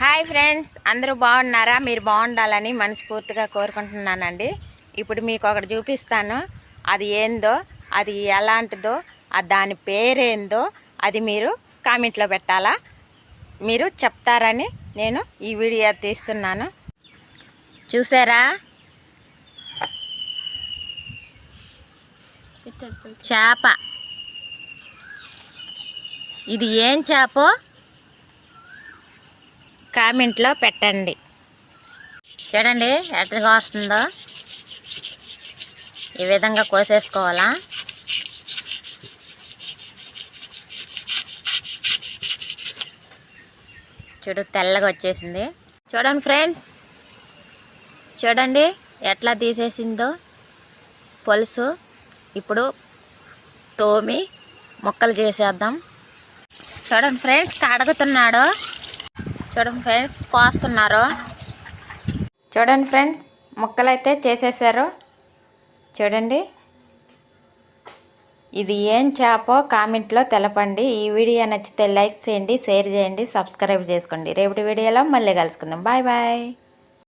Hi friends అందరూ బాగున్నారా? మీరు బాగుండాలని మనస్ఫూర్తిగా కోరుకుంటున్నానండి. ఇప్పుడు మీకు ఒకటి చూపిస్తాను. అది ఏందో అది ఎలాంటిదో దాని పేరేందో అది మీరు కామెంట్లో పెట్టాలా? మీరు చెప్తారని నేను ఈ వీడియో తీస్తున్నాను. చూసారా? చేప. ఇది ఏం చేపో? కామెంట్లో పెట్టండి. చూడండి ఎట్లా వస్తుందో. ఈ విధంగా కోసేసుకోవాలా? చూడు తెల్లగా వచ్చేసింది. చూడండి ఫ్రెండ్స్. చూడండి ఎట్లా తీసేసిందో. పులుసు ఇప్పుడు తోమి ముక్కలు చేసేద్దాం. చూడండి ఫ్రెండ్స్ కడుగుతున్నాడు. చూడండి ఫ్రెండ్స్ కోస్తున్నారు. చూడండి ఫ్రెండ్స్ ముక్కలు అయితే చేసేసారు. చూడండి. ఇది ఏం చేపో కామెంట్లో తెలపండి. ఈ వీడియో నచ్చితే లైక్ చేయండి షేర్ చేయండి సబ్స్క్రైబ్ చేసుకోండి. రేపటి వీడియోలో మళ్ళీ కలుసుకుందాం. Bye bye.